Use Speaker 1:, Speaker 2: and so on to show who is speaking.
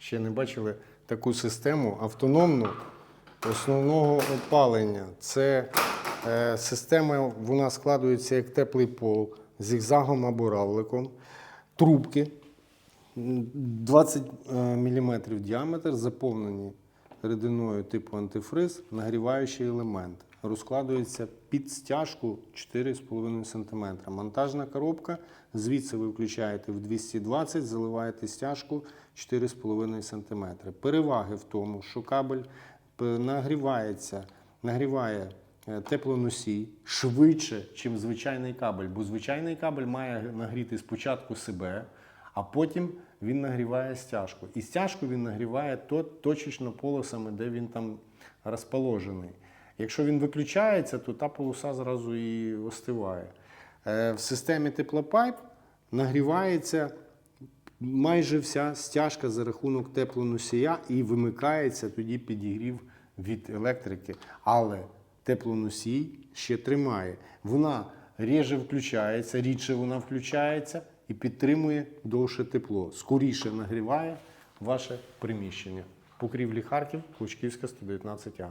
Speaker 1: ще не бачили таку систему автономну основного опалення. Це е, система, вона складується як теплий пол зігзагом або равликом, трубки 20 мм діаметр, заповнені рідиною типу антифриз, нагріваючий елемент. Розкладується під стяжку 4,5 см. Монтажна коробка. Звідси ви включаєте в 220, заливаєте стяжку 4,5 см. Переваги в тому, що кабель нагрівається, нагріває е, теплоносій швидше, ніж звичайний кабель. Бо звичайний кабель має нагріти спочатку себе, а потім він нагріває стяжку. І стяжку він нагріває то, точечно полосами, де він там розположений. Якщо він виключається, то та полоса зразу і остиває. Е, В системі теплопайп нагрівається майже вся стяжка за рахунок теплоносія і вимикається тоді підігрів від електрики. Але теплоносій ще тримає. Вона ріже включається, рідше вона включається і підтримує довше тепло. Скоріше нагріває ваше приміщення. Покрівлі Харків, Клучківська, 119А.